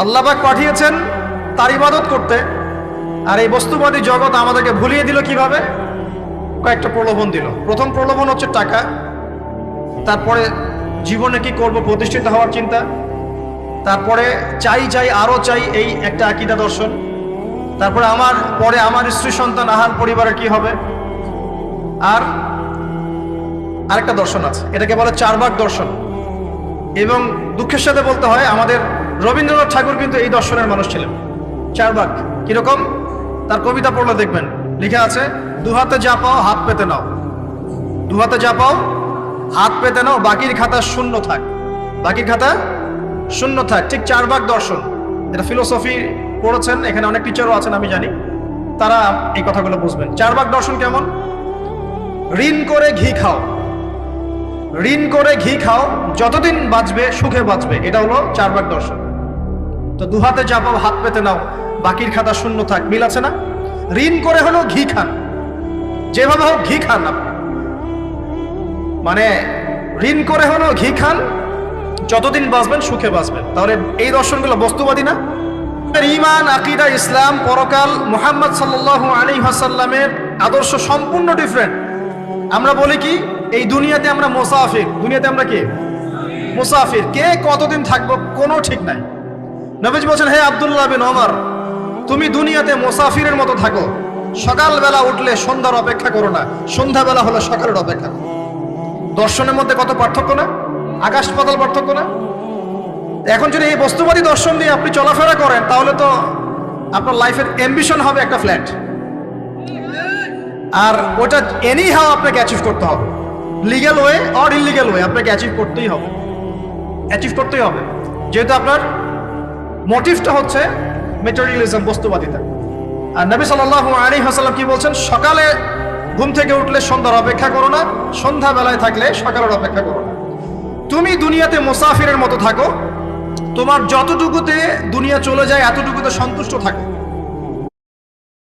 আল্লাহবাক পাঠিয়েছেন তার ইবাদত করতে। আর এই বস্তুবাদী জগৎ আমাদেরকে ভুলিয়ে দিল কীভাবে? কয়েকটা প্রলোভন দিল। প্রথম প্রলোভন হচ্ছে টাকা। তারপরে জীবনে কি করব প্রতিষ্ঠিত হওয়ার চিন্তা। তারপরে চাই চাই আরও চাই এই একটা আকিদা দর্শন। তারপরে আমার, পরে আমার স্ত্রী সন্তান, আহার পরিবারের কি হবে? আর আরেকটা দর্শন আছে। এটাকে বলে চারবাক দর্শন। এবং দুঃখের সাথে বলতে হয়, আমাদের রবীন্দ্রনাথ ঠাকুর কিন্তু এই দর্শনের মানুষ ছিলেন। চার চারবাক, কীরকম? তার কবিতা পড়লে দেখবেন, লিখে আছে, দুহাতে যা পাও হাত পেতে নাও। দুহাতে যা পাও হাত পেতে নাও, বাকির খাতা শূন্য থাক। বাকির খাতা শূন্য থাক। ঠিক চার ভাগ দর্শন। এটা ফিলোসফি পড়েছেন, এখানে অনেক টিচারও আছেন, আমি জানি। তারা এই কথাগুলো বুঝবেন। চার ভাগ দর্শন কেমন? ঋণ করে ঘি খাও। ঋণ করে ঘি খাও, যতদিন বাঁচবে সুখে বাঁচবে। এটা হলো চার ভাগ দর্শন। তো দুহাতে যা পাও, হাত পেতে নাও। বাকির খাতা শূন্য থাক, মিল আছে না? ঋণ করে হলো ঘি খান। যেভাবে হোক ঘি খান মানে ঋণ করে হলো ঘি খান, যতদিন বাঁচবেন সুখে বাঁচবেন। তাহলে এই দর্শনগুলো বস্তুবাদী না? ইমান আকিদা, ইসলাম, পরকাল, মোহাম্মদ সাল্লাল্লাহু আলাইহি হাসাল্লামের আদর্শ সম্পূর্ণ ডিফারেন্ট আমরা বলি কি, এই দুনিয়াতে আমরা মোসাফির। দুনিয়াতে আমরা কি? মুসাফির। কে কতদিন থাকব কোনো ঠিক নাই। নবীজ বলছেন, হে আব্দুল্লাহ বিন ওমর, তুমি দুনিয়াতে মুসাফিরের মতো থাকো। সকালবেলা উঠলে সন্ধ্যার অপেক্ষা করো না। সন্ধ্যাবেলা হলে সকালের অপেক্ষা। করো দর্শনের মধ্যে কত পার্থক্য না? আকাশ পাতাল পার্থক্য না? এখন যদি এই বস্তুবাদী দর্শন দিয়ে আপনি চলাফেরা করেন, তাহলে তো আপনার লাইফের অ্যাম্বিশন হবে একটা ফ্ল্যাট আর ওটা এনি হাও আপনাকে অ্যাচিভ করতে হবে। Legal way or illegal way আপনাকে অ্যাচিভ করতেই হবে। অ্যাচিভ করতেই হবে। যেহেতু আপনার মোটিভটা হচ্ছে মেটেরিয়ালিজম বস্তুবাদিতা। আর নবী সাল আলী হাসালাম কি বলছেন? সকালে ঘুম থেকে উঠলে সন্ধ্যার অপেক্ষা করো না, সন্ধ্যাবেলায় থাকলে সকালের অপেক্ষা করো না। তুমি দুনিয়াতে মোসাফিরের মতো থাকো, তোমার যতটুকুতে দুনিয়া চলে যায়, এতটুকুতে সন্তুষ্ট থাকো।